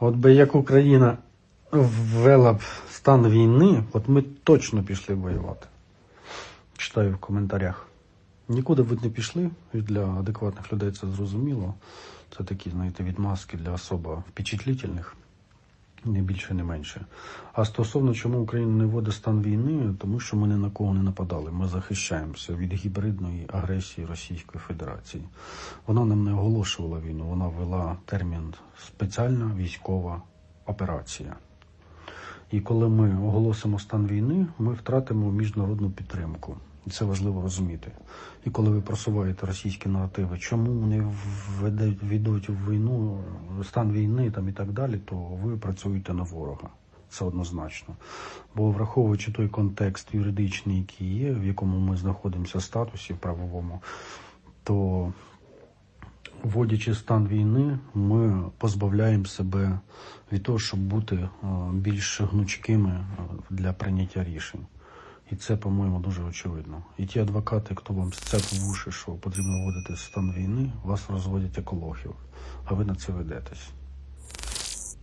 От би як Україна ввела б стан війни, от ми точно пішли воювати. Читаю в коментарях. Нікуди б не пішли, для адекватних людей це зрозуміло. Це такі, знаєте, відмазки для особо впечатлительних, не більше, не менше. А стосовно чому Україна не вводить стан війни, тому що ми ні на кого не нападали. Ми захищаємося від гібридної агресії Російської Федерації. Вона нам не оголошувала війну, вона ввела термін спеціальна військова операція. І коли ми оголосимо стан війни, ми втратимо міжнародну підтримку. І це важливо розуміти. І коли ви просуваєте російські наративи, чому вони ведуть в війну, стан війни там і так далі, то ви працюєте на ворога. Це однозначно. Бо враховуючи той контекст юридичний, який є, в якому ми знаходимося в статусі правовому, то вводячи стан війни, ми позбавляємо себе від того, щоб бути е, більш гнучкими е, для прийняття рішень. І це, по-моєму, дуже очевидно. І ті адвокати, хто вам сцеп в уші, що потрібно вводити стан війни, вас розводять екологів, а ви на це ведетесь.